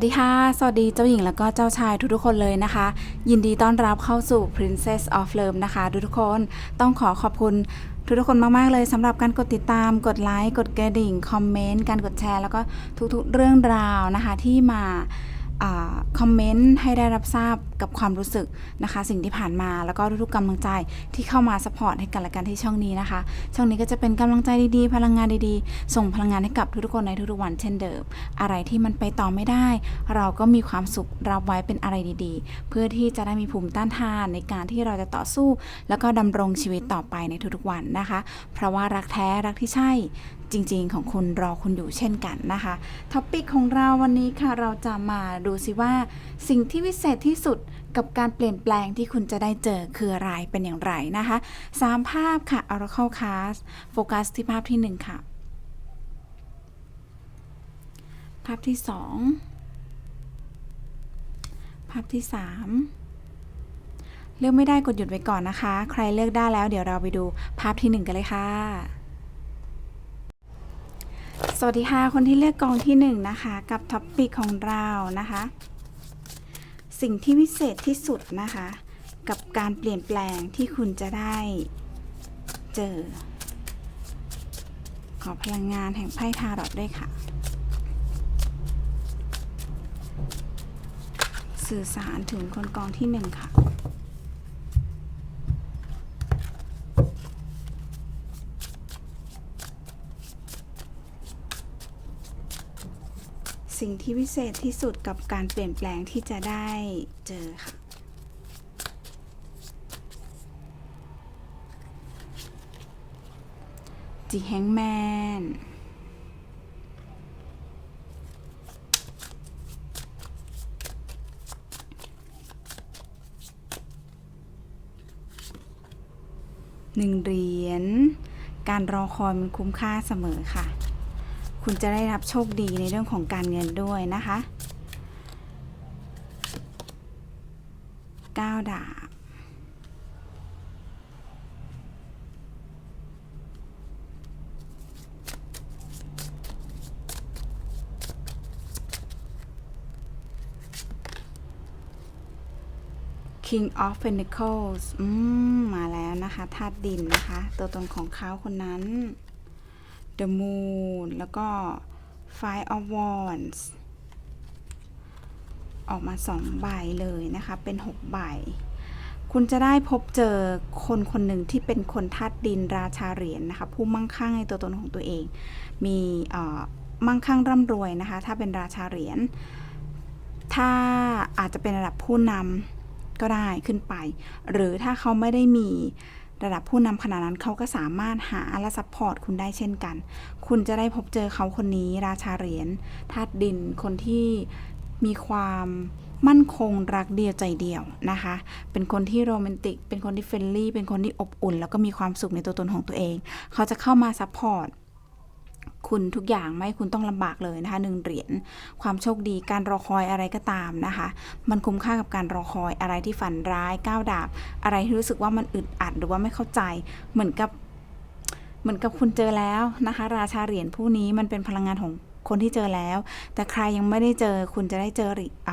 วัสดีค่ะ สวัสดีเจ้าหญิงแล้วก็เจ้าชายทุกๆคนเลยนะคะ ยินดีต้อนรับเข้าสู่ Princess of Love นะคะทุกๆคนต้องขอขอบคุณทุกๆคนมากๆเลยสำหรับการกดติดตาม กดไลค์ กดกระดิ่ง คอมเมนต์ การกดแชร์ แล้วก็ทุกๆเรื่องราวนะคะที่มา คอมเมนต์ให้ได้รับทราบกับความรู้สึกนะคะ สิ่งที่ผ่านมาแล้วก็ทุกๆกำลังใจที่เข้ามาสปอร์ตให้กันและกันที่ช่องนี้นะคะ ช่องนี้ก็จะเป็นกำลังใจดีๆ พลังงานดีๆ ส่งพลังงานให้กับทุกๆคนในทุกๆวันเช่นเดิม อะไรที่มันไปต่อไม่ได้ เราก็มีความสุขรับไว้เป็นอะไรดีๆ เพื่อที่จะได้มีภูมิต้านทานในการที่เราจะต่อสู้ แล้วก็ดำรงชีวิตต่อไปในทุกๆวันนะคะ เพราะว่ารักแท้รักที่ใช่ จริง ๆ ของคุณรอคุณอยู่เช่นกันนะคะท็อปิกของเราวันนี้ค่ะเราจะมาดูสิว่า สิ่งที่วิเศษที่สุดกับการเปลี่ยนแปลงที่คุณจะได้เจอคืออะไรเป็นอย่างไรนะคะสามภาพค่ะ Oracle Card โฟกัสที่ภาพที่หนึ่งค่ะ ภาพที่สองภาพที่สามเลือกไม่ได้กดหยุดไว้ก่อนนะคะ ใครเลือกได้แล้วเดี๋ยวเราไปดูภาพที่หนึ่งกันเลยค่ะ สวัสดีค่ะ คนที่เลือกกองที่หนึ่งนะคะกับท็อปปิกของเรานะคะ สิ่งที่วิเศษที่สุดนะคะ กับการเปลี่ยนแปลงที่คุณจะได้เจอ ขอพลังงานแห่งไพ่ทาร์รอตด้วยค่ะ สื่อสารถึงคนกองที่หนึ่งค่ะ สิ่งที่วิเศษที่สุดกับการเปลี่ยนแปลงที่จะได้เจอค่ะจีแฮงแมนหนึ่งเหรียญ การรอคอยมันคุ้มค่าเสมอค่ะ คุณจะได้รับโชคดีในเรื่องของการเงินด้วยนะคะก้าวดาบ King of Pentacles อืม มาแล้วนะคะธาตุดินนะคะ ตัวตนของเขาคนนั้น The Moon แล้วก็ Five of Wands ออกมาสองใบเลยนะคะ เป็นหกใบ คุณจะได้พบเจอคนคนหนึ่งที่เป็นคนธาตุดินราชาเหรียญนะคะ ผู้มั่งคั่งในตัวตนของตัวเอง มีมั่งคั่งร่ำรวยนะคะ ถ้าเป็นราชาเหรียญ ถ้าอาจจะเป็นระดับผู้นำก็ได้ขึ้นไป หรือถ้าเขาไม่ได้มี ระดับผู้นำขนาดนั้นเขาก็สามารถหาและซัพพอร์ตคุณได้เช่นกัน คุณจะได้พบเจอเขาคนนี้ราชาเหรียญธาตุดินคนที่มีความมั่นคงรักเดียวใจเดียวนะคะ เป็นคนที่โรแมนติก เป็นคนที่เฟรนลี่ เป็นคนที่อบอุ่น แล้วก็มีความสุขในตัวตนของตัวเอง เขาจะเข้ามาซัพพอร์ต คุณทุกอย่างไม่คุณต้องลำบากเลยนะคะหนึ่งเหรียญความโชคดีการรอคอยอะไรก็ตามนะคะ มันคุ้มค่ากับการรอคอยอะไรที่ฝันร้ายก้าวดาบ อะไรที่รู้สึกว่ามันอึดอัดหรือว่าไม่เข้าใจเหมือนกับเหมือนกับคุณเจอแล้วนะคะ ราชาเหรียญผู้นี้มันเป็นพลังงานของ คนที่เจอแล้ว แต่ใครยังไม่ได้เจอคุณจะได้เจออ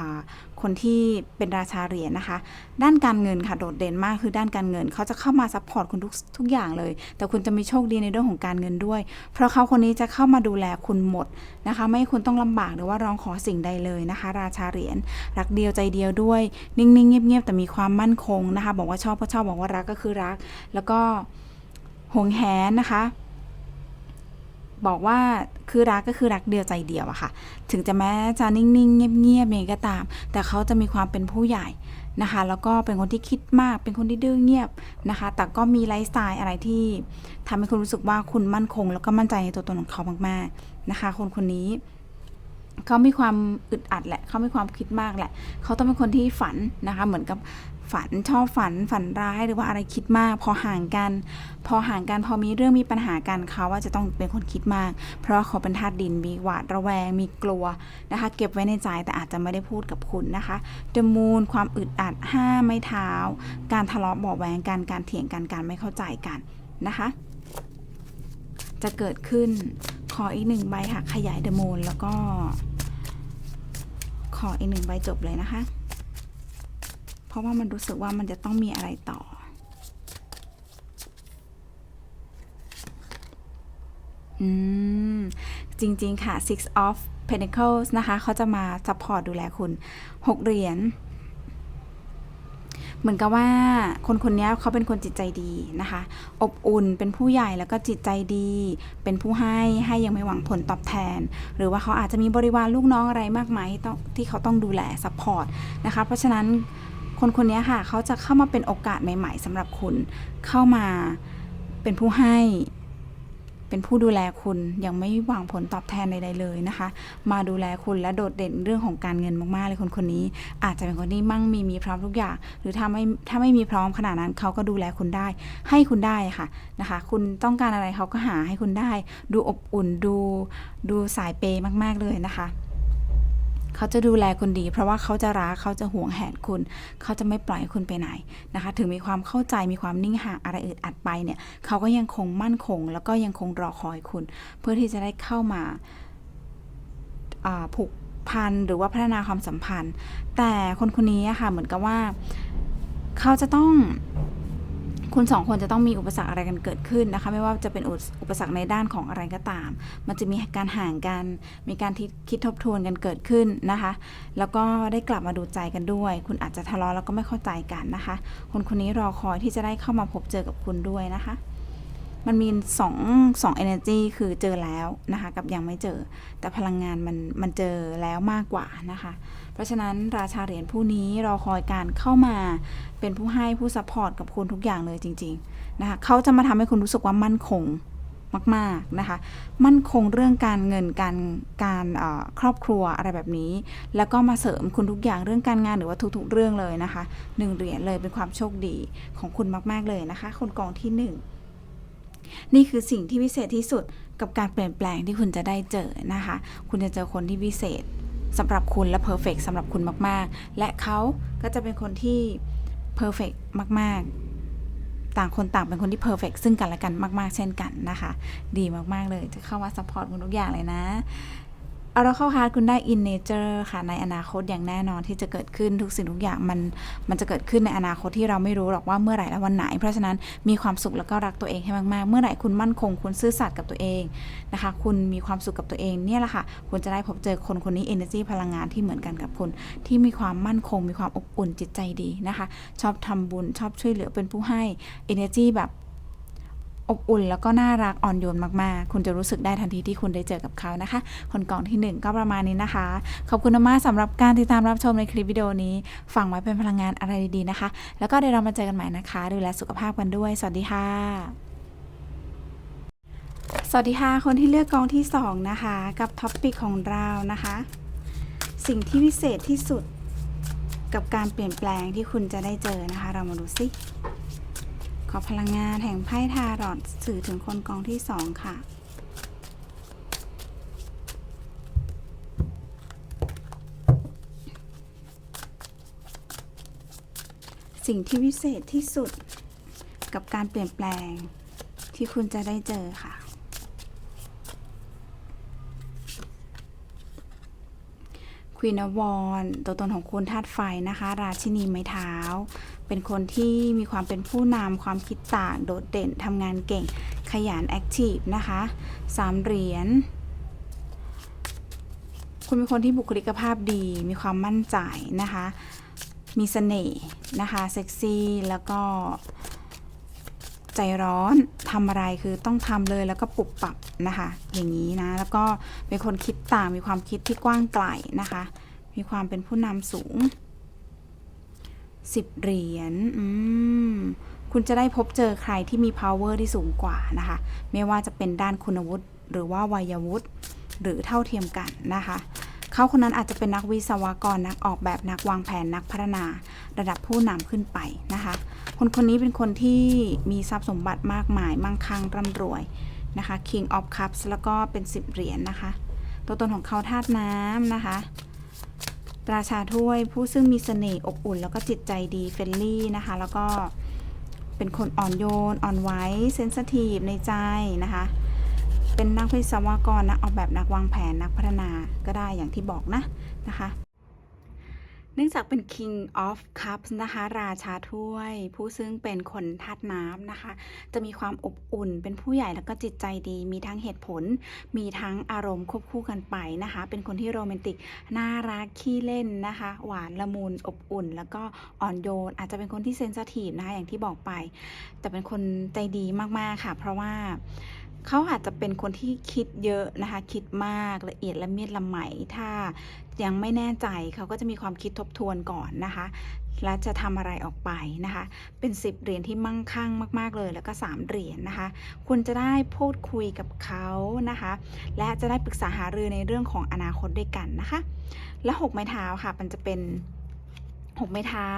คนที่เป็นราชาเหรียญนะคะ ด้านการเงินค่ะโดดเด่นมากคือด้านการเงินเขาจะเข้ามาซัพพอร์ตคุณทุกทุกอย่างเลย แต่คุณจะมีโชคดีในเรื่องของการเงินด้วย เพราะเขาคนนี้จะเข้ามาดูแลคุณหมดนะคะ ไม่ให้คุณต้องลำบากหรือว่าร้องขอสิ่งใดเลยนะคะ ราชาเหรียญรักเดียวใจเดียวด้วย นิ่งๆเงียบๆแต่มีความมั่นคงนะคะ บอกว่าชอบก็ชอบบอกว่ารักก็คือรัก แล้วก็ห่วงแหนนะคะ บอกว่าคือรักก็คือรักเดียวใจเดียวอะค่ะ ถึงจะแม้จะนิ่งๆ เงียบๆยังไงก็ตาม แต่เขาจะมีความเป็นผู้ใหญ่นะคะ แล้วก็เป็นคนที่คิดมาก เป็นคนที่ดื้อเงียบนะคะ แต่ก็มีไลฟ์สไตล์อะไรที่ทำให้คุณรู้สึกว่าคุณมั่นคง แล้วก็มั่นใจในตัวตนของเขามากๆนะคะ คนคนนี้ เขามีความอึดอัดแหละ เขามีความคิดมากแหละ เขาต้องเป็นคนที่ฝันนะคะ เหมือนกับฝันชอบฝันฝันร้ายหรือว่าอะไรคิดมาก พอห่างกัน พอห่างกันพอมีเรื่องมีปัญหากันเขาว่าจะต้องเป็นคนคิดมาก เพราะเขาเป็นธาตุดินมีหวาดระแวงมีกลัวนะคะ เก็บไว้ในใจแต่อาจจะไม่ได้พูดกับคุณนะคะเดมูนความอึดอัดห้าไม่เท้า การทะเลาะเบาแวงกันการเถียงกันการไม่เข้าใจกันนะคะ จะเกิดขึ้น ออีกหนึ่งใบค่ะ ขยายเดอะมูนแล้วก็ ขออีกหนึ่งใบจบเลยนะคะ เพราะว่ามันรู้สึกว่ามันจะต้องมีอะไรต่อ อืม จริง ๆ ค่ะ six of pentacles นะคะ เขาจะมา support ดูแลคุณหกเหรียญ เหมือนกับว่าคนคนนี้เขาเป็นคนจิตใจดีนะคะ อบอุ่นเป็นผู้ใหญ่แล้วก็จิตใจดี เป็นผู้ให้ให้ยังไม่หวังผลตอบแทน หรือว่าเขาอาจจะมีบริวารลูกน้องอะไรมากมายต้องที่เขาต้องดูแลซัพพอร์ตนะคะ เพราะฉะนั้นคนคนนี้ค่ะ เขาจะเข้ามาเป็นโอกาสใหม่ ๆสำหรับคุณเข้ามาเป็นผู้ให้ เป็นผู้ดูแลคุณยังไม่หวังผลตอบแทนใดๆเลยนะคะ มาดูแลคุณและโดดเด่นเรื่องของการเงินมากๆเลยคนคนนี้ อาจจะเป็นคนที่มั่งมีมีพร้อมทุกอย่าง หรือถ้าไม่ถ้าไม่มีพร้อมขนาดนั้นเขาก็ดูแลคุณได้ ให้คุณได้ค่ะนะคะ คุณต้องการอะไรเขาก็หาให้คุณได้ ดูอบอุ่นดูดูสายเปย์มาก ๆเลยนะคะ เขาจะดูแลคุณดี เพราะว่าเขาจะรักเขาจะห่วงแหนคุณ เขาจะไม่ปล่อยคุณไปไหนนะคะ ถึงมีความเข้าใจมีความนิ่งห่างอะไรอึดอัดไปเนี่ยเขาก็ยังคงมั่นคง แล้วก็ยังคงรอคอยคุณ เพื่อที่จะได้เข้ามาผูกพันหรือว่าพัฒนาความสัมพันธ์ แต่คนคนนี้ค่ะเหมือนกับว่า เขาจะต้อง คุณสองคนจะต้องมีอุปสรรคอะไรกันเกิดขึ้นนะคะ ไม่ว่าจะเป็นอุปสรรคในด้านของอะไรก็ตาม มันจะมีการห่างกัน มีการคิดทบทวนกันเกิดขึ้นนะคะ แล้วก็ได้กลับมาดูใจกันด้วย คุณอาจจะทะเลาะแล้วก็ไม่เข้าใจกันนะคะ คนคนนี้รอคอยที่จะได้เข้ามาพบเจอกับคุณด้วยนะคะ มันมีสองสอง energy คือเจอแล้วนะคะกับยังไม่เจอ แต่พลังงานมันมันเจอแล้วมากกว่านะคะ เพราะฉะนั้นราชาเหรียญผู้นี้รอคอยการเข้ามาเป็นผู้ให้ผู้ซัพพอร์ตกับคุณทุกอย่างเลยจริงๆนะคะเขาจะมาทำให้คุณรู้สึกว่ามั่นคงมากๆนะคะ มั่นคงเรื่องการเงินการการครอบครัวอะไรแบบนี้ แล้วก็มาเสริมคุณทุกอย่างเรื่องการงานหรือว่าทุกๆเรื่องเลยนะคะหนึ่งเหรียญเลยเป็นความโชคดีของคุณมากๆเลยนะคะ คนกองที่หนึ่ง นี่คือสิ่งที่พิเศษที่สุดกับการเปลี่ยนแปลงที่คุณจะได้เจอนะคะ คุณจะเจอคนที่พิเศษสำหรับคุณและเพอร์เฟกสำหรับคุณมาก ๆ และเขาก็จะเป็นคนที่เพอร์เฟกมาก ๆ ต่างคนต่างเป็นคนที่เพอร์เฟกซึ่งกันและกันมาก ๆ เช่นกันนะคะ ดีมาก ๆ เลยจะเข้ามาซัพพอร์ตคุณทุกอย่างเลยนะ เราเข้าฮาร์ดคุณได้ in nature ค่ะในอนาคตอย่างแน่นอนที่จะเกิดขึ้นทุกสิ่งทุกอย่างมันมันจะเกิดขึ้นในอนาคตที่เราไม่รู้หรอกว่าเมื่อไหร่และวันไหน เพราะฉะนั้นมีความสุขแล้วก็รักตัวเองให้มากๆ เมื่อไหร่คุณมั่นคง คุณซื่อสัตย์กับตัวเองนะคะ คุณมีความสุขกับตัวเองเนี่ยแหละค่ะคุณจะได้พบเจอคนคนนี้ energy พลังงานที่เหมือนกันกับคุณที่มีความมั่นคง มีความอบอุ่นจิตใจดีนะคะ ชอบทำบุญชอบช่วยเหลือเป็นผู้ให้ energy แบบ อบอุ่นแล้วก็น่ารักอ่อนโยนมากๆ คุณจะรู้สึกได้ทันทีที่คุณได้เจอกับเขานะคะ คนกล่องที่ 1 ก็ประมาณนี้นะคะ ขอบคุณมากสำหรับการติดตามรับชมในคลิปวิดีโอนี้ฟังไว้เป็นพลังงานอะไรดีๆนะคะ แล้วก็เดี๋ยวเรามาเจอกันใหม่นะคะดูแลสุขภาพกันด้วย สวัสดีค่ะสวัสดีค่ะ คนที่เลือกกองที่ 2 นะคะ กับท็อปปิกของเรานะคะ สิ่งที่พิเศษที่สุดกับการเปลี่ยนแปลงที่คุณจะได้เจอนะคะ เรามาดูสิ ขอพลังงานแห่งไพ่ทารอดสื่อถึงคนกองที่สองค่ะ สิ่งที่วิเศษที่สุดกับการเปลี่ยนแปลงที่คุณจะได้เจอค่ะ ควีนวอนตัวตนของคุณธาตุไฟนะคะ ราชินีไม้เท้า เป็นคนที่มีความเป็นผู้นำความคิดต่าง โดดเด่นทำงานเก่ง ขยันแอคทีฟนะคะสามเหรียญคุณเป็นคนที่บุคลิกภาพดี มีความมั่นใจนะคะ มีเสน่ห์นะคะเซ็กซี่แล้วก็ใจร้อนทำอะไรคือต้องทำเลยแล้วก็ปรับปรับนะคะ อย่างนี้นะ แล้วก็เป็นคนคิดต่างมีความคิดที่กว้างไกลนะคะ มีความเป็นผู้นำสูง สิบเหรียญคุณจะได้พบเจอใครที่มี power ที่สูงกว่านะคะ ไม่ว่าจะเป็นด้านคุณวุฒิหรือว่าวัยวุฒิหรือเท่าเทียมกันนะคะเขาคนนั้นอาจจะเป็นนักวิศวกรนักออกแบบนักวางแผนนักพัฒนา ระดับผู้นำขึ้นไปนะคะ คนคนนี้เป็นคนที่มีทรัพย์สมบัติมากมาย มั่งคั่งร่ำรวยนะคะ King of Cups แล้วก็เป็น 10 เหรียญนะคะ ตัวตนของเขาธาตุน้ำนะคะ ราชาถ้วยผู้ซึ่งมีเสน่ห์อบอุ่น แล้วก็จิตใจดีเฟรนลี่นะคะ แล้วก็เป็นคนอ่อนโยน อ่อนไหวเซนสทีฟในใจนะคะ เป็นนักวิศวกรนักออกแบบนักวางแผนนักพัฒนาก็ได้อย่างที่บอกนะนะคะ เนื่องจากเป็น King of Cups นะคะ ราชาถ้วย ผู้ซึ่งเป็นคนธาตุน้ำนะคะ จะมีความอบอุ่น เป็นผู้ใหญ่แล้วก็จิตใจดี มีทั้งเหตุผล มีทั้งอารมณ์ควบคู่กันไปนะคะ เป็นคนที่โรแมนติก น่ารัก ขี้เล่นนะคะ หวานละมุน อบอุ่น แล้วก็อ่อนโยน อาจจะเป็นคนที่เซนซ i ทีฟนะคะ อย่างที่บอกไป แต่เป็นคนใจดีมากๆค่ะ เพราะว่า เขาอาจจะเป็นคนที่คิดเยอะนะคะ คิดมากละเอียดละเมียดละไมถ้ายังไม่แน่ใจเขาก็จะมีความคิดทบทวนก่อนนะคะและจะทำอะไรออกไปนะคะ เป็น 10 เหรียญที่มั่งคั่งมาก ๆ เลย แล้วก็ 3 เหรียญนะคะ คุณจะได้พูดคุยกับเขานะคะ และจะได้ปรึกษาหารือในเรื่องของอนาคตด้วยกันนะคะ และ 6 ไม้เท้าค่ะ มันจะเป็น 6ไม้เท้า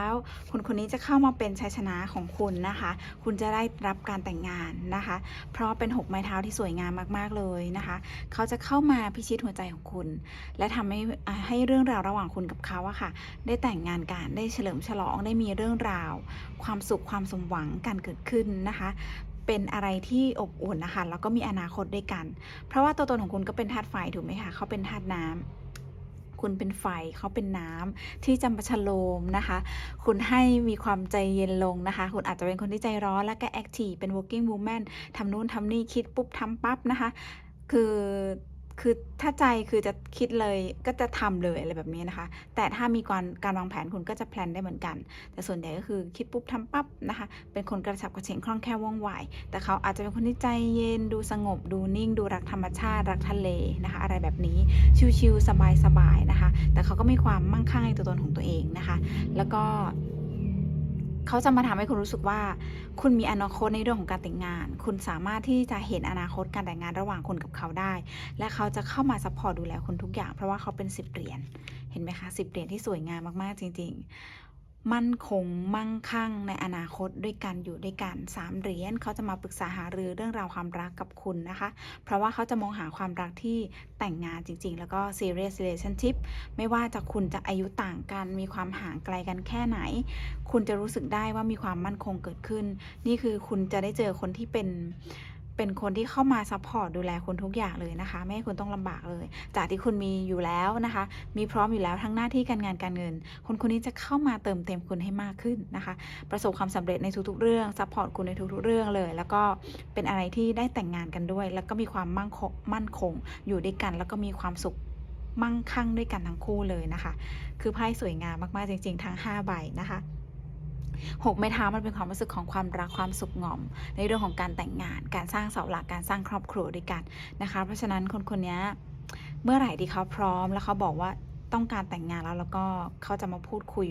คนคนนี้จะเข้ามาเป็นชัยชนะของคุณนะคะ คุณจะได้รับการแต่งงานนะคะ เพราะเป็น6ไม้เท้าที่สวยงามมากๆเลยนะคะ เขาจะเข้ามาพิชิตหัวใจของคุณ และทำให้ให้เรื่องราวระหว่างคุณกับเขาอะค่ะ ได้แต่งงานกันได้เฉลิมฉลองได้มีเรื่องราว ความสุขความสมหวังการเกิดขึ้นนะคะเป็นอะไรที่อบอุ่นนะคะ แล้วก็มีอนาคตด้วยกัน เพราะว่าตัวตนของคุณก็เป็นธาตุไฟถูกไหมคะ เขาเป็นธาตุน้ำ คุณเป็นไฟเขาเป็นน้ำที่จำปะชโลมนะคะ คุณให้มีความใจเย็นลงนะคะ คุณอาจจะเป็นคนที่ใจร้อนและก็แอคทีฟเป็น working woman ทำนู่นทำนี่คิดปุ๊บทำปั๊บนะคะ คือ คือถ้าใจคือจะคิดเลยก็จะทำเลยอะไรแบบนี้นะคะ แต่ถ้ามีการการวางแผนคุณก็จะแพลนได้เหมือนกัน แต่ส่วนใหญ่ก็คือคิดปุ๊บทำปั๊บนะคะ เป็นคนกระฉับกระเฉงคล่องแคล่วว่องไวแต่เขาอาจจะเป็นคนที่ใจเย็นดูสงบ ดูนิ่ง ดูรักธรรมชาติ รักทะเลนะคะ อะไรแบบนี้ชิลๆสบายๆนะคะ แต่เขาก็มีความมั่งคั่งในตัวตนของตัวเองนะคะ แล้วก็ เขาจะมาทำให้คุณรู้สึกว่า คุณมีอนาคตในเรื่องของการแต่งงาน คุณสามารถที่จะเห็นอนาคตการแต่งงานระหว่างคุณกับเขาได้ และเขาจะเข้ามาซัพพอร์ตดูแลคุณทุกอย่าง เพราะว่าเขาเป็นสิบเหรียญเห็นไหมคะสิบเหรียญที่สวยงามมากๆจริง ๆ มั่นคงมั่งคั่งในอนาคตด้วยกันอยู่ด้วยกัน3เหรียญเขาจะมาปรึกษาหารือเรื่องราวความรักกับคุณนะคะ เพราะว่าเขาจะมองหาความรักที่แต่งงานจริง ๆ แล้วก็ serious relationship ไม่ว่าจะคุณจะอายุต่างกัน มีความห่างไกลกันแค่ไหน คุณจะรู้สึกได้ว่ามีความมั่นคงเกิดขึ้น นี่คือคุณจะได้เจอคนที่เป็น เป็นคนที่เข้ามาซัพพอร์ตดูแลคุณทุกอย่างเลยนะคะ ไม่ให้คุณต้องลำบากเลย จากที่คุณมีอยู่แล้วนะคะ มีพร้อมอยู่แล้วทั้งหน้าที่การงานการเงิน คนคนนี้จะเข้ามาเติมเต็มคุณให้มากขึ้นนะคะ ประสบความสำเร็จในทุกๆเรื่องซัพพอร์ตคุณในทุกๆเรื่องเลย แล้วก็เป็นอะไรที่ได้แต่งงานกันด้วย แล้วก็มีความมั่งคงมั่นคง อยู่ด้วยกัน แล้วก็มีความสุขมั่งคั่งด้วยกันทั้งคู่เลยนะคะ คือไพ่สวยงามมากๆจริง ๆ ทั้ง 5 ใบนะคะ หกไม้เท้ามันเป็นความรู้สึกของความรักความสุขงอม ในเรื่องของการแต่งงาน การสร้างเสาหลักการสร้างครอบครัวด้วยกันนะคะ เพราะฉะนั้นคนคนนี้เมื่อไหร่ที่เขาพร้อมแล้วเขาบอกว่าต้องการแต่งงานแล้วแล้วก็เขาจะมาพูดคุย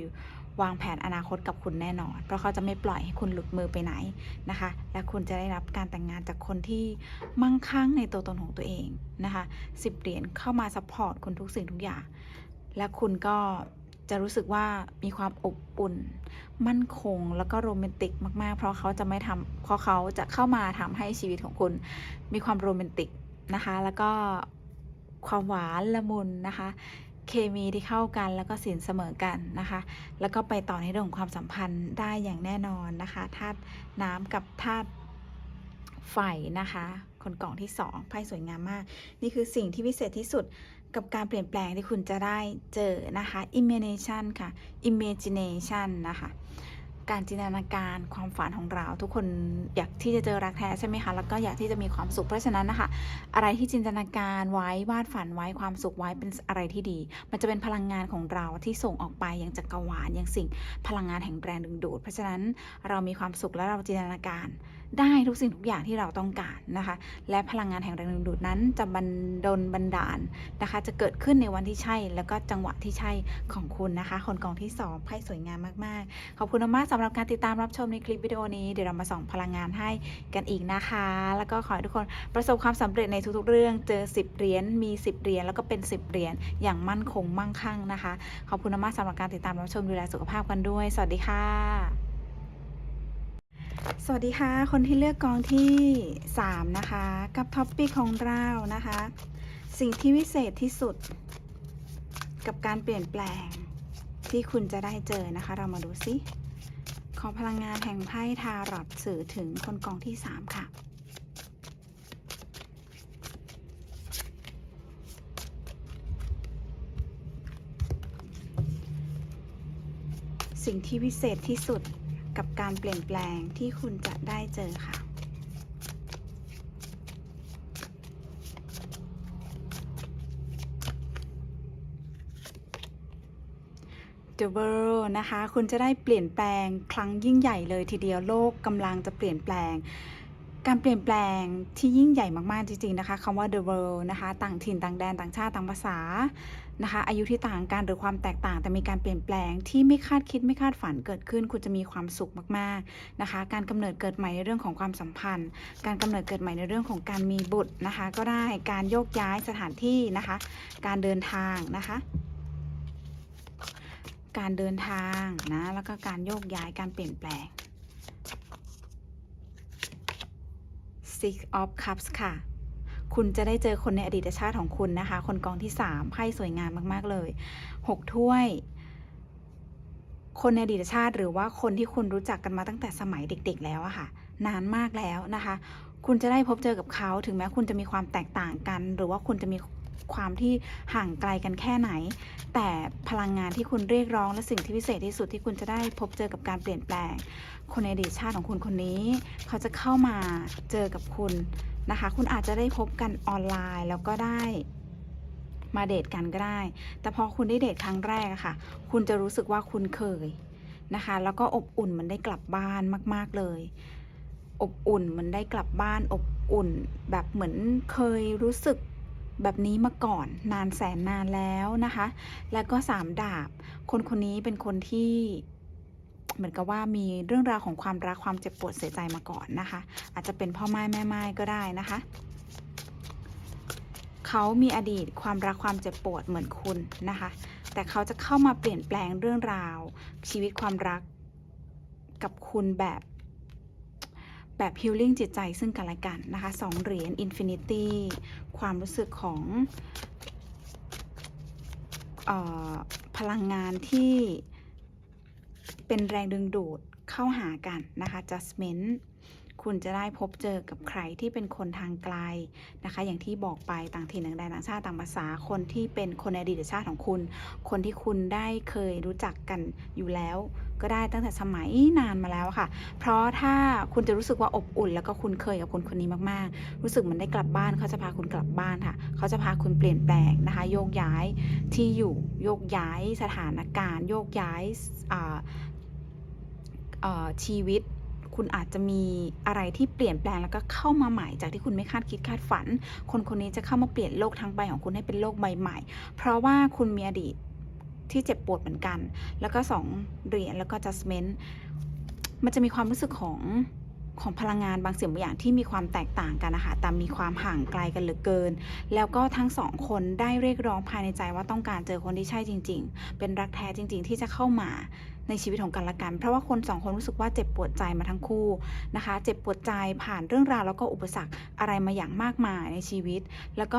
วางแผนอนาคตกับคุณแน่นอน เพราะเขาจะไม่ปล่อยให้คุณหลุดมือไปไหนนะคะ และคุณจะได้รับการแต่งงานจากคนที่มั่งคั่งในตัวตนของตัวเองนะคะสิบเหรียญเข้ามาซัพพอร์ตคุณทุกสิ่งทุกอย่าง และคุณก็ จะรู้สึกว่ามีความอบอุ่น มั่นคงแล้วก็โรแมนติกมาก ๆ เพราะเขาจะไม่ทำเพราะเขาจะเข้ามาทำให้ชีวิตของคุณมีความโรแมนติกนะคะ แล้วก็ความหวานละมุนนะคะ เคมีที่เข้ากันแล้วก็สินเสมอกันนะคะ แล้วก็ไปต่อในเรื่องของความสัมพันธ์ได้อย่างแน่นอนนะคะธาตุน้ำกับธาตุไฟนะคะ คนกล่องที่สองไพ่สวยงามมาก นี่คือสิ่งที่พิเศษที่สุด กับการเปลี่ยนแปลงที่คุณจะได้เจอนะคะ imagination ค่ะ imagination นะคะ การจินตนาการความฝันของเรา ทุกคนอยากที่จะเจอรักแท้ใช่ไหมคะ แล้วก็อยากที่จะมีความสุข เพราะฉะนั้นนะคะ อะไรที่จินตนาการไว้วาดฝันไว้ความสุขไว้เป็นอะไรที่ดี มันจะเป็นพลังงานของเราที่ส่งออกไปอย่างจักรวาลอย่างสิ่งพลังงานแห่งแรงดึงดูด เพราะฉะนั้นเรามีความสุขและเราจินตนาการ ได้ทุกสิ่งทุกอย่างที่เราต้องการนะคะ และพลังงานแห่งแรงดึงดูดนั้นจะบันดลบันดาลนะคะ จะเกิดขึ้นในวันที่ใช่ แล้วก็จังหวะที่ใช่ของคุณนะคะ คนกองที่สองไพ่สวยงามมากๆ ขอบคุณมากๆสำหรับการติดตามรับชมในคลิปวิดีโอนี้เดี๋ยวเรามาส่องพลังงานให้กันอีกนะคะ แล้วก็ขอให้ทุกคนประสบความสำเร็จในทุกๆเรื่อง เจอ 10เหรียญมี 10เหรียญแล้วก็เป็น 10เหรียญอย่างมั่นคงมั่งคั่งนะคะ ขอบคุณมากๆสำหรับการติดตามรับชมดูแลสุขภาพกันด้วย สวัสดีค่ะ สวัสดีค่ะ คนที่เลือกกองที่ 3 นะคะ กับท็อปปี้ของเรานะคะ สิ่งที่วิเศษที่สุด กับการเปลี่ยนแปลงที่คุณจะได้เจอนะคะ เรามาดูซิ ขอพลังงานแห่งไพ่ทารอตสื่อถึงคนกองที่ 3 ค่ะสิ่งที่วิเศษที่สุด กับการเปลี่ยนแปลงที่คุณจะได้เจอค่ะ The World นะคะ คุณจะได้เปลี่ยนแปลงครั้งยิ่งใหญ่เลยทีเดียวโลกกำลังจะเปลี่ยนแปลง การเปลี่ยนแปลงที่ยิ่งใหญ่มาก ๆ จริง ๆ นะคะคำว่า The World นะคะ ต่างถิ่น ต่างแดน ต่างชาติ ต่างภาษา นะคะ อายุที่ต่างกันหรือความแตกต่าง แต่มีการเปลี่ยนแปลงที่ไม่คาดคิดไม่คาดฝันเกิดขึ้น คุณจะมีความสุขมาก ๆ นะคะ การกำเนิดเกิดใหม่ในเรื่องของความสัมพันธ์ การกำเนิดเกิดใหม่ในเรื่องของการมีบุตรนะคะ ก็ได้ การโยกย้ายสถานที่นะคะ การเดินทางนะคะ การเดินทางนะ แล้วก็การโยกย้าย การเปลี่ยนแปลง Six of Cups ค่ะ คุณจะได้เจอคนในอดีตชาติของคุณนะคะ คนกองที่3ไพ่สวยงามมาก ๆ เลย 6 ถ้วย คนในอดีตชาติหรือว่าคนที่คุณรู้จักกันมาตั้งแต่สมัยเด็ก ๆ แล้วอะค่ะ นานมากแล้วนะคะ คุณจะได้พบเจอกับเขา ถึงแม้คุณจะมีความแตกต่างกัน หรือว่าคุณจะมี ความที่ห่างไกลกันแค่ไหน แต่พลังงานที่คุณเรียกร้องและสิ่งที่พิเศษที่สุดที่คุณจะได้พบเจอกับการเปลี่ยนแปลง คนในอดีตชาติของคุณคนนี้ เขาจะเข้ามาเจอกับคุณนะคะ คุณอาจจะได้พบกันออนไลน์แล้วก็ได้มาเดทกันก็ได้ แต่พอคุณได้เดทครั้งแรกอะค่ะ คุณจะรู้สึกว่าคุณเคยนะคะ แล้วก็อบอุ่นเหมันได้กลับบ้านมาก ๆเลย อบอุ่นเหมันได้กลับบ้าน อบอุ่นแบบเหมือนเคยรู้สึก แบบนี้มาก่อนนานแสนนานแล้วนะคะ แล้วก็สามดาบ คนคนนี้เป็นคนที่เหมือนกับว่ามีเรื่องราวของความรักความเจ็บปวดเสียใจมาก่อนนะคะ อาจจะเป็นพ่อไม้แม่ไม้ก็ได้นะคะ เขามีอดีตความรักความเจ็บปวดเหมือนคุณนะคะ แต่เขาจะเข้ามาเปลี่ยนแปลงเรื่องราว ชีวิตความรักกับคุณแบบ แบบฮิลลิ่งจิตใจซึ่งกันและกันนะคะสองเหรียญอินฟินิตี้ความรู้สึกของออพลังงานที่เป็นแรงดึงดูดเข้าหากันนะคะ judgment คุณจะได้พบเจอกับใครที่เป็นคนทางไกลนะคะ อย่างที่บอกไปต่างถิ่นต่างแดนต่างชาติต่างภาษาคนที่เป็นคนในอดีตชาติของคุณ คนที่คุณได้เคยรู้จักกันอยู่แล้วก็ได้ตั้งแต่สมัยนานมาแล้วค่ะ เพราะถ้าคุณจะรู้สึกว่าอบอุ่น แล้วก็คุณเคยกับคนคนนี้มากๆ รู้สึกเหมือนได้กลับบ้านเขาจะพาคุณกลับบ้านค่ะ เขาจะพาคุณเปลี่ยนแปลงนะคะ โยกย้ายที่อยู่โยกย้ายสถานการณ์ โยกย้ายชีวิต คุณอาจจะมีอะไรที่เปลี่ยนแปลงแล้วก็เข้ามาใหม่จากที่คุณไม่คาดคิดคาดฝัน คนคนนี้จะเข้ามาเปลี่ยนโลกทั้งใบของคุณให้เป็นโลกใบใหม่ เพราะว่าคุณมีอดีตที่เจ็บปวดเหมือนกัน แล้วก็สองเหรียญแล้วก็ judgment มันจะมีความรู้สึกของ ของพลังงานบางสิ่งบางอย่างที่มีความแตกต่างกันนะคะแต่มีความห่างไกลกันเหลือเกิน แล้วก็ทั้งสองคนได้เรียกร้องภายในใจว่าต้องการเจอคนที่ใช่จริง ๆ เป็นรักแท้จริง ๆ ที่จะเข้ามาในชีวิตของกันและกัน เพราะว่าคนสองคนรู้สึกว่าเจ็บปวดใจมาทั้งคู่นะคะ เจ็บปวดใจผ่านเรื่องราวแล้วก็อุปสรรคอะไรมาอย่างมากมายในชีวิต แล้วก็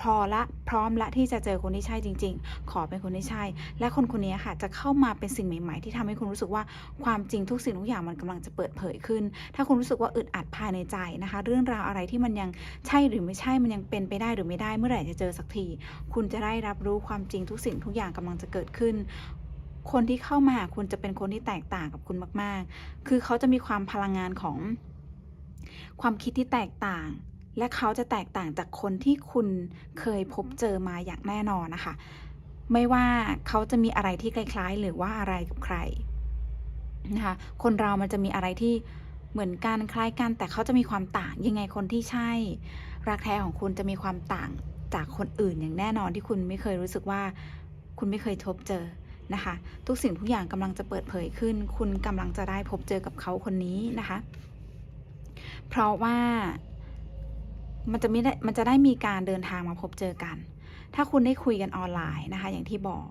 พอละพร้อมละที่จะเจอคนที่ใช่จริง ๆ ขอเป็นคนที่ใช่ และคนคนนี้ค่ะ จะเข้ามาเป็นสิ่งใหม่ ๆ ที่ทำให้คุณรู้สึกว่าความจริงทุกสิ่งทุกอย่างมันกำลังจะเปิดเผยขึ้น ถ้าคุณรู้สึกว่าอึดอัดภายในใจนะคะ เรื่องราวอะไรที่มันยังใช่หรือไม่ใช่มันยังเป็นไปได้หรือไม่ได้เมื่อไหร่จะเจอสักที คุณจะได้รับรู้ความจริงทุกสิ่งทุกอย่างกำลังจะเกิดขึ้นคนที่เข้ามาหาคุณจะเป็นคนที่แตกต่างกับคุณมาก ๆ คือเขาจะมีความพลังงานของความคิดที่แตกต่าง และเขาจะแตกต่างจากคนที่คุณเคยพบเจอมาอย่างแน่นอนนะคะ ไม่ว่าเขาจะมีอะไรที่คล้ายๆ หรือว่าอะไรกับใครนะคะ คนเรามันจะมีอะไรที่เหมือนกันคล้ายกัน แต่เขาจะมีความต่างยังไงคนที่ใช่ รักแท้ของคุณจะมีความต่างจากคนอื่นอย่างแน่นอนที่คุณไม่เคยรู้สึกว่า คุณไม่เคยพบเจอนะคะ ทุกสิ่งทุกอย่างกำลังจะเปิดเผยขึ้น คุณกำลังจะได้พบเจอกับเขาคนนี้นะคะ เพราะว่า มันจะไม่ได้มันจะได้มีการเดินทางมาพบเจอกัน ถ้าคุณได้คุยกันออนไลน์นะคะ อย่างที่บอก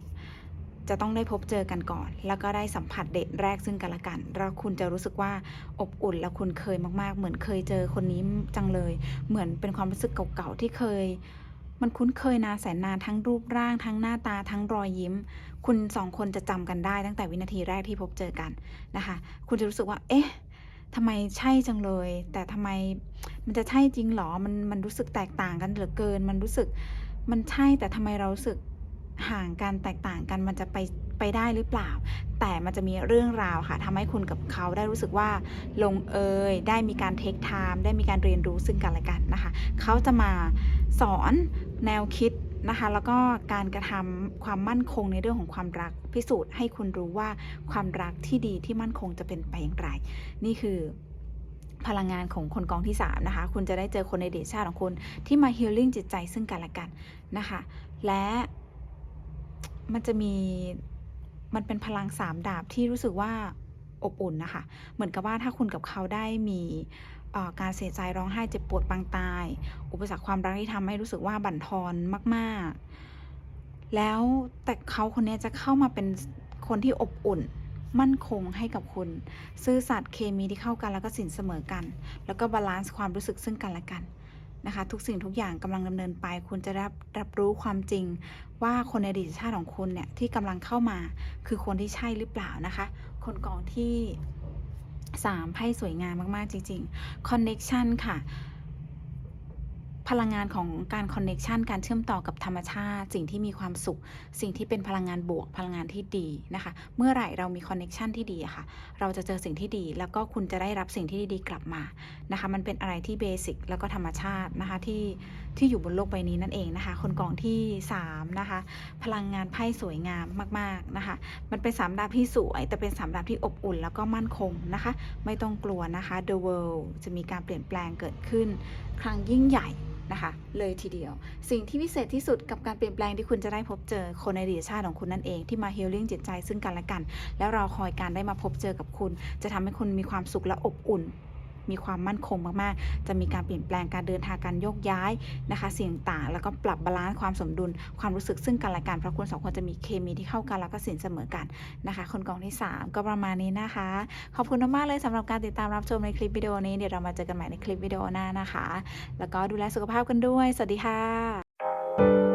จะต้องได้พบเจอกันก่อน แล้วก็ได้สัมผัสเดทแรกซึ่งกันและกัน แล้วคุณจะรู้สึกว่าอบอุ่นแล้วคุณเคยมากๆ เหมือนเคยเจอคนนี้จังเลย เหมือนเป็นความรู้สึกเก่าๆที่เคย มันคุ้นเคยนาแสนนานทั้งรูปร่าง ทั้งหน้าตาทั้งรอยยิ้ม คุณสองคนจะจำกันได้ตั้งแต่วินาทีแรกที่พบเจอกันนะคะ คุณจะรู้สึกว่า เอ๊ะ ทำไมใช่จังเลย แต่ทำไมมันจะใช่จริงหรอ มันมันรู้สึกแตกต่างกันเหลือเกิน มันรู้สึกมันใช่แต่ทำไมเรารู้สึกห่างกันแตกต่างกันมันจะไปไปได้หรือเปล่า แต่มันจะมีเรื่องราวค่ะทำให้คุณกับเขาได้รู้สึกว่าลงเอยได้มีการเทคไทม์ได้มีการเรียนรู้ซึ่งกันและกันนะคะ เขาจะมาสอนแนวคิด นะคะ แล้วก็การกระทำความมั่นคงในเรื่องของความรักพิสูจน์ให้คุณรู้ว่าความรักที่ดีที่มั่นคงจะเป็นไปอย่างไร นี่คือพลังงานของคนกองที่ 3 นะคะ คุณจะได้เจอคนในเดชชาติของคุณที่มาฮีลลิ่งจิตใจซึ่งกันและกันนะคะ และมันจะมีมันเป็นพลังสามดาบที่รู้สึกว่าอบอุ่นนะคะ เหมือนกับว่าถ้าคุณกับเขาได้มี การเสียใจร้องไห้เจ็บปวดปางตาย อุปสรรคความรักที่ทำให้รู้สึกว่าบั่นทอนมาก ๆ แล้วแต่เขาคนนี้จะเข้ามาเป็นคนที่อบอุ่นมั่นคงให้กับคุณ ซื่อสัตย์เคมีที่เข้ากันแล้วก็สินเสมอกัน แล้วก็บาลานซ์ความรู้สึกซึ่งกันและกันนะคะ ทุกสิ่งทุกอย่างกำลังดำเนินไป คุณจะรับรับรู้ความจริง ว่าคนในอดีตชาติของคุณเนี่ยที่กำลังเข้ามา คือคนที่ใช่หรือเปล่านะคะ คนกองที่ สามไพ่สวยงามมาก ๆ จริง ๆ Connection ค่ะ พลังงานของการคอนเน็ชันการเชื่อมต่อกับธรรมชาติ สิ่งที่มีความสุข สิ่งที่เป็นพลังงานบวก พลังงานที่ดีนะคะ เมื่อไหร่เรามีคอนเน็ชันที่ดีค่ะ เราจะเจอสิ่งที่ดี แล้วก็คุณจะได้รับสิ่งที่ดีๆกลับมานะคะ มันเป็นอะไรที่เบสิกแล้วก็ธรรมชาตินะคะที่ที่อยู่บนโลกใบนี้นั่นเองนะคะ คนกองที่สามนะคะ พลังงานไพ่สวยงามมากๆนะคะ มันเป็นสามดาบที่สวย แต่เป็นสามดาบที่อบอุ่นแล้วก็มั่นคงนะคะ ไม่ต้องกลัวนะคะ The World จะมีการเปลี่ยนแปลงเกิดขึ้น ครั้งยิ่งใหญ่นะคะเลยทีเดียว สิ่งที่พิเศษที่สุดกับการเปลี่ยนแปลงที่คุณจะได้พบเจอคนในดีชาติของคุณนั่นเองที่มาฮีลลิ่งจิตใจซึ่งกันและกัน แล้วเราคอยการได้มาพบเจอกับคุณ จะทำให้คุณมีความสุขและอบอุ่น มีความมั่นคงมากๆ จะมีการเปลี่ยนแปลงการเดินทางการโยกย้ายนะคะเสี่ยงต่าง แล้วก็ปรับบาลานซ์ความสมดุล ความรู้สึกซึ่งกันและกันเพราะคุณสองคนจะมีเคมีที่เข้ากันแล้วก็สินเสมอกันนะคะ คนกองที่ 3 ก็ประมาณนี้นะคะ ขอบคุณมากเลยสำหรับการติดตามรับชมในคลิปวิดีโอนี้เดี๋ยวเรามาเจอกันใหม่ในคลิปวิดีโอหน้านะคะ แล้วก็ดูแลสุขภาพกันด้วย สวัสดีค่ะ